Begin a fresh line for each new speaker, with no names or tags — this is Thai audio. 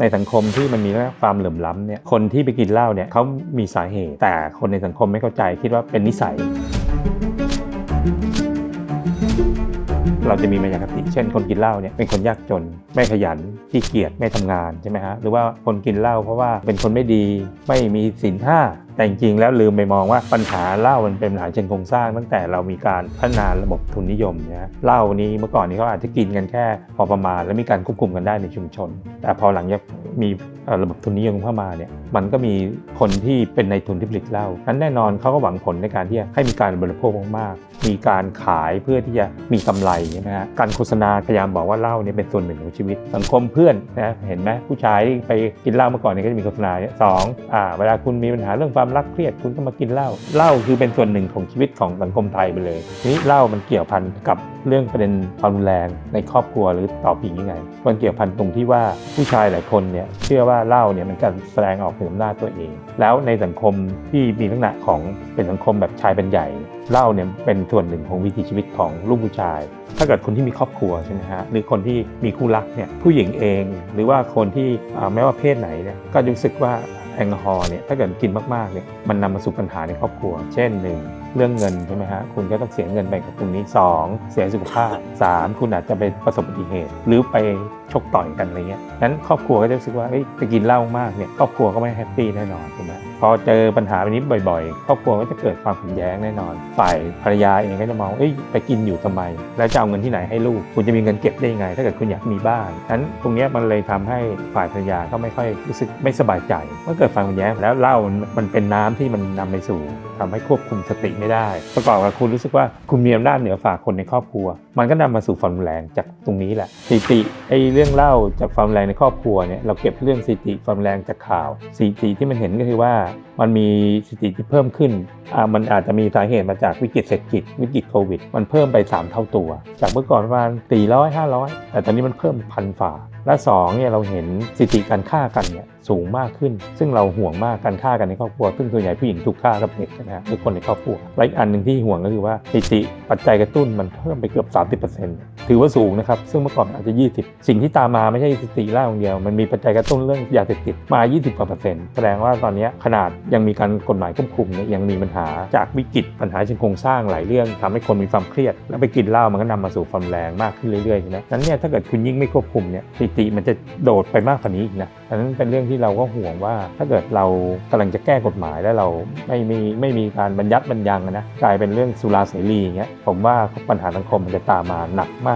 ในสังคมที่มันมีความเหลื่อมล้ำเนี่ยคนที่ไปกินเหล้าเนี่ยเขามีสาเหตุ แต่คนในสังคมไม่เข้าใจคิดว่าเป็นนิสัย เราจะมีมายาคติ เช่นคนกินเหล้าเนี่ยเป็นคนยากจน ไม่ขยันขี้เกียจไม่ทำงานใช่ไหมฮะหรือว่าคนกินเหล้าเพราะว่าเป็นคนไม่ดีไม่มีศีลห้า แต่จริงๆแล้วลืมไปมองว่าปัญหาเหล้ามันเป็นปัญหาเชิงโครงสร้าง ตั้งแต่เรามีการพัฒนาระบบทุนนิยมนะฮะเหล้านี้เมื่อก่อนนี้เขาอาจจะกินกันแค่พอประมาณ แล้วมีการควบคุมกันได้ในชุมชน แต่พอหลังจากมีระบบทุนนิยมเข้ามาเนี่ยมันก็มีคนที่เป็นในทุนที่ผลิตเหล้านั้นแน่นอนเขาก็หวังผลในการที่จะให้มีการบริโภคมากๆ มีการขายเพื่อที่จะมีกำไรใช่ไหมฮะการโฆษณาพยายามบอกว่าเหล้าเนี่ยเป็นส่วนหนึ่งของชีวิต สังคมเพื่อนนะเห็นไหมผู้ชายไปกินเหล้าเมื่อก่อนเนี่ยก็จะมีโฆษณาสองอ่าเวลาคุณมีปัญหาเรื่องความรักเครียดคุณก็มากินเหล้าเหล้าคือเป็นส่วนหนึ่งของชีวิตของสังคมไทยไปเลยทีนี้เหล้ามันเกี่ยวพันกับเรื่องประเด็นความรุนแรงในครอบครัวหรือต่อผียังไงมันเกี่ยวพันตรงที่ว่าผู้ชายหลายคนเนี่ยเชื่อว่าเหล้าเนี่ยมันการแสดงออกถึงอำนาจตัวเอง แล้วในสังคมที่มีลักษณะของเป็นสังคมแบบชายเป็นใหญ่เหล้าเนี่ยเป็นส่วนหนึ่งของวิถีชีวิตของลูกผู้ชาย ถ้าเกิดคนที่มีครอบครัวใช่ไหมฮะหรือคนที่มีคู่รักเนี่ยผู้หญิงเอง หรือว่าคนที่แม้ว่าเพศไหนเนี่ยก็รู้สึกว่า แอลกอฮอล์เนี่ยถ้าเกิดกินมากๆเนี่ยมันนำมาสู่ปัญหาในครอบครัว เช่นหนึ่ง เรื่องเงินใช่ไหมฮะคุณก็ต้องเสียเงินไปกับตรงนี้ 2 เสียสุขภาพ 3 คุณอาจจะไปประสบอุบัติเหตุ หรือไปชกต่อยกันอะไรเงี้ยนั้นครอบครัวก็จะรู้สึกว่าไปกินเหล้ามากเนี่ยครอบครัวก็ไม่แฮปปี้แน่นอนถูกไหมพอเจอปัญหาแบบนี้บ่อยๆ ครอบครัวก็จะเกิดความขัดแย้งแน่นอน ฝ่ายภรรยาเองก็จะมองเอ้ยไปกินอยู่ทำไม แล้วจะเอาเงินที่ไหนให้ลูก คุณจะมีเงินเก็บได้ยังไง ถ้าเกิดคุณอยากมีบ้านนั้นตรงเนี้ยมันเลยทำให้ฝ่ายภรรยาก็ไม่ค่อยรู้สึกไม่สบายใจเมื่อเกิดความขัดแย้งแล้วเหล้ามันเป็นน้ำที่มันนำไปสู่ทำให้ควบคุมสติไม่ได้ ประกอบกับคุณรู้สึกว่าคุณมีอำนาจเหนือฝ่าคนในครอบครัว มันก็นำมาสู่ความรุนแรงจากตรงนี้แหละสถิติไอ้เรื่องเล่าจากความรุนแรงในครอบครัวเนี่ยเราเก็บเรื่องสถิติความรุนแรงจากข่าวสถิติที่มันเห็นก็คือว่ามันมีสถิติที่เพิ่มขึ้นอ่ามันอาจจะมีสาเหตุมาจากวิกฤตเศรษฐกิจวิกฤตโควิด มันเพิ่มไป 3 เท่าตัว จากเมื่อก่อนประมาณ400 500 แต่ตอนนี้มันเพิ่มพันฝ่า และสองเนี่ยเราเห็นสถิติการฆ่ากันเนี่ยสูงมากขึ้น ซึ่งเราห่วงมากการฆ่ากันในครอบครัว ซึ่งส่วนใหญ่ผู้หญิงถูกฆ่ากับเด็กนะฮะหรือคนในครอบครัวและอีกอันหนึ่งที่ห่วงก็คือว่าสถิติปัจจัยกระตุ้นมันเพิ่มไปเกือบ 30% ถือว่าสูงนะครับ ซึ่งเมื่อก่อนอาจจะ 20 สิ่งที่ตามมาไม่ใช่สถิติล่าอย่างเดียว มันมีปัจจัยกระตุ้นเรื่องยาเสพติดมา 20กว่าเปอร์เซ็นต์แสดงว่าตอนนี้ขนาดยังมีการกฎหมายควบคุมเนี่ยยังมีปัญหาจากวิกฤตปัญหาเชิงโครงสร้างหลายเรื่องทำให้คนมีความเครียด แล้วไปกินเหล้ามันก็นำมาสู่ความแรงมากขึ้นเรื่อยๆใช่ไหมนั้นเนี่ยถ้าเกิดคุณยิ่งไม่ควบคุมเนี่ยสติมันจะโดดไปมากกว่านี้อีกนะดังนั้นเป็นเรื่องที่เราก็ห่วงว่า ถ้าเกิดเรากำลังจะแก้กฎหมายแล้วเราไม่มีไม่มีการบัญญัติบัญญังนะกลายเป็นเรื่องสุราเสรีอย่างเงี้ยผมว่าปัญหาสังคมมันจะตามมาหนักมาก